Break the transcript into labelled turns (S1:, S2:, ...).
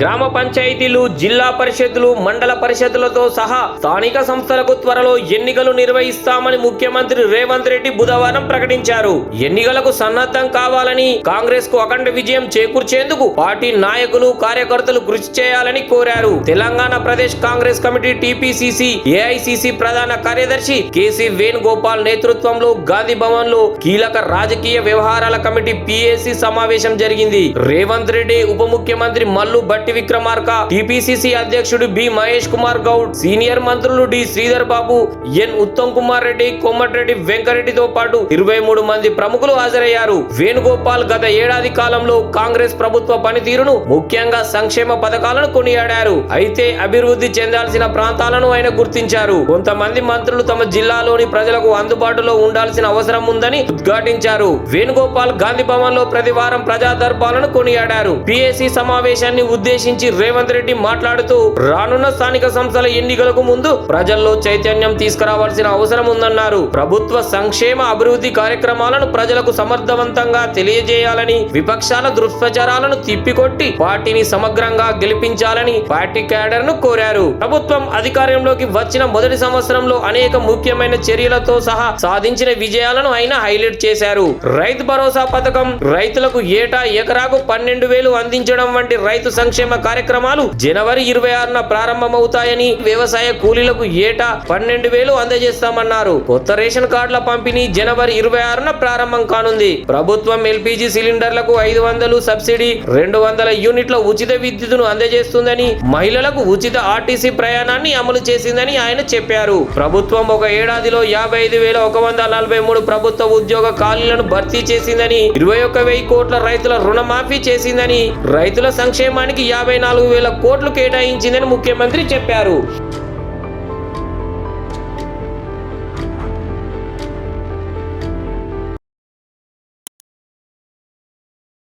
S1: గ్రామ పంచాయతీలు జిల్లా పరిషత్లు మండల పరిషత్లతో సహా స్థానిక సంస్థలకు త్వరలో ఎన్నికలు నిర్వహిస్తామని ముఖ్యమంత్రి రేవంత్ రెడ్డి బుధవారం ప్రకటించారు. ఎన్నికలకు సన్నద్ధం కావాలని కాంగ్రెస్కు అఖండ విజయం చేకూర్చేందుకు పార్టీ నాయకులు కార్యకర్తలు కృషి చేయాలని కోరారు. Telangana Pradesh Congress committee TPCC AICC ప్రధాన కార్యదర్శి కేసీ వేణుగోపాల్ నేతృత్వంలో గాంధీ భవన్లో కీలక రాజకీయ వ్యవహారాల కమిటీ పిఏసి సమావేశం జరిగింది. రేవంత్ రెడ్డి ఉప ముఖ్యమంత్రి మల్లు భట్ బట్టి విక్రమార్క టిపిసిసి అధ్యక్షుడు బి మహేష్ కుమార్ గౌడ్ సీనియర్ మంత్రులు డి శ్రీధర్ బాబు ఎన్ ఉత్తమ్ కుమార్ రెడ్డి కొమ్మటిరెడ్డి వెంకరెడ్డితో పాటు ఇరవై మూడు మంది ప్రముఖులు హాజరయ్యారు. వేణుగోపాల్ గత ఏడాది కాలంలో కాంగ్రెస్ ప్రభుత్వ పనితీరును ముఖ్యంగా సంక్షేమ పథకాలను కొనియాడారు. అయితే అభివృద్ధి చెందాల్సిన ప్రాంతాలను ఆయన గుర్తించారు. కొంతమంది మంత్రులు తమ జిల్లాలోని ప్రజలకు అందుబాటులో ఉండాల్సిన అవసరం ఉందని ఉద్ఘాటించారు. వేణుగోపాల్ గాంధీ భవన్లో ప్రతి వారం ప్రజా దర్బాలను కొనియాడారు. పిఎస్సి సమావేశాన్ని ఉద్దేశించి రేవంత్ రెడ్డి మాట్లాడుతూ రానున్న స్థానిక సంస్థల ఎన్నికలకు ముందు ప్రజల్లో చైతన్యం తీసుకురావాల్సిన అవసరం ఉందన్నారు. ప్రభుత్వ సంక్షేమ అభివృద్ధి కార్యక్రమాలను ప్రజలకు సమర్థవంతంగా తెలియజేయాలని విపక్షాల దుష్ప్రచారాలను తిప్పికొట్టి పార్టీని సమగ్రంగా గెలిపించాలని పార్టీ క్యాడర్ను కోరారు. ప్రభుత్వం అధికారంలోకి వచ్చిన మొదటి సంవత్సరంలో అనేక ముఖ్యమైన చర్యలతో సహా సాధించిన విజయాలను ఆయన హైలైట్ చేశారు. రైతు భరోసా పథకం రైతులకు ఏటా ఎకరాకు పన్నెండు వేలు అందించడం వంటి రైతు సంక్షేమ సంక్షేమ కార్యక్రమాలు జనవరి ఇరవై ఆరున ప్రారంభమవుతాయని వ్యవసాయ కూలీలకు ఏటా పన్నెండు వేలు అందజేస్తామన్నారు. కొత్త రేషన్ కార్డుల పంపిణీ జనవరి ఇరవై ఆరున ప్రారంభం కానుంది. ప్రభుత్వం ఎల్పిజి సిలిండర్లకు ఐదు వందలు సబ్సిడీ రెండు వందల యూనిట్ల ఉచిత విద్యుత్తును అందజేస్తుందని మహిళలకు ఉచిత ఆర్టీసీ ప్రయాణాన్ని అమలు చేసిందని ఆయన చెప్పారు. ప్రభుత్వం ఒక ఏడాదిలో యాభై ఐదు వేల ఒక వంద నలభై మూడు ప్రభుత్వ ఉద్యోగ ఖాళీలను భర్తీ చేసిందని ఇరవై ఒక్క వెయ్యి కోట్ల రైతుల రుణమాఫీ చేసిందని రైతుల సంక్షేమానికి యాభై నాలుగు వేల కోట్లు కేటాయించిందని ముఖ్యమంత్రి చెప్పారు.